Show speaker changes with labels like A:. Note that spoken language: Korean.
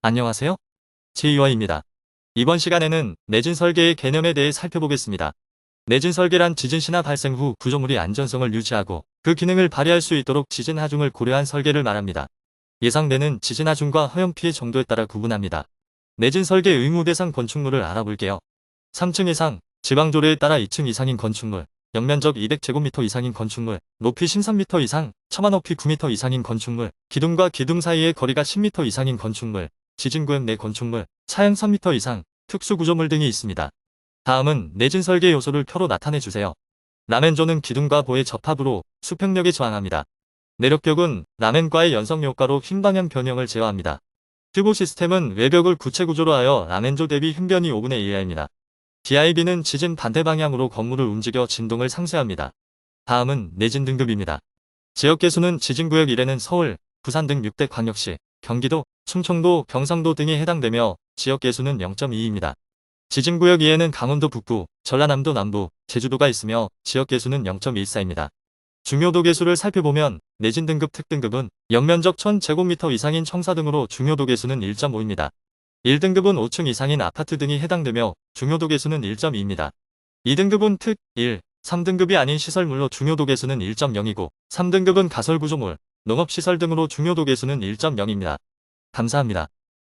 A: 안녕하세요. 제이와입니다. 이번 시간에는 내진 설계의 개념에 대해 살펴보겠습니다. 내진 설계란 지진 신화 발생 후 구조물이 안전성을 유지하고 그 기능을 발휘할 수 있도록 지진 하중을 고려한 설계를 말합니다. 예상되는 지진 하중과 허용 피해 정도에 따라 구분합니다. 내진 설계 의무 대상 건축물을 알아볼게요. 3층 이상, 지방 조례에 따라 2층 이상인 건축물, 연면적 200제곱미터 이상인 건축물, 높이 13m 이상, 처마 높이 9m 이상인 건축물, 기둥과 기둥 사이의 거리가 10m 이상인 건축물, 지진구역 내 건축물, 차양 3m 이상, 특수구조물 등이 있습니다. 다음은 내진 설계 요소를 표로 나타내 주세요. 라멘조는 기둥과 보의 접합으로 수평력에 저항합니다. 내력벽은 라멘과의 연성 효과로 흰 방향 변형을 제어합니다. 튜브 시스템은 외벽을 구체 구조로 하여 라멘조 대비 흉변이 5분의 1이하입니다. DIB는 지진 반대 방향으로 건물을 움직여 진동을 상쇄합니다. 다음은 내진 등급입니다. 지역 개수는 지진구역 1에는 서울, 부산 등 6대 광역시, 경기도, 충청도, 경상도 등이 해당되며 지역 개수는 0.2입니다. 지진구역 2에는 강원도 북부, 전라남도 남부, 제주도가 있으며 지역 개수는 0.14입니다. 중요도 개수를 살펴보면 내진 등급 특등급은 연면적 1000제곱미터 이상인 청사 등으로 중요도 개수는 1.5입니다. 1등급은 5층 이상인 아파트 등이 해당되며 중요도 개수는 1.2입니다. 2등급은 특, 1, 3등급이 아닌 시설물로 중요도 개수는 1.0이고 3등급은 가설구조물, 농업시설 등으로 중요도 개수는 1.0입니다. 감사합니다.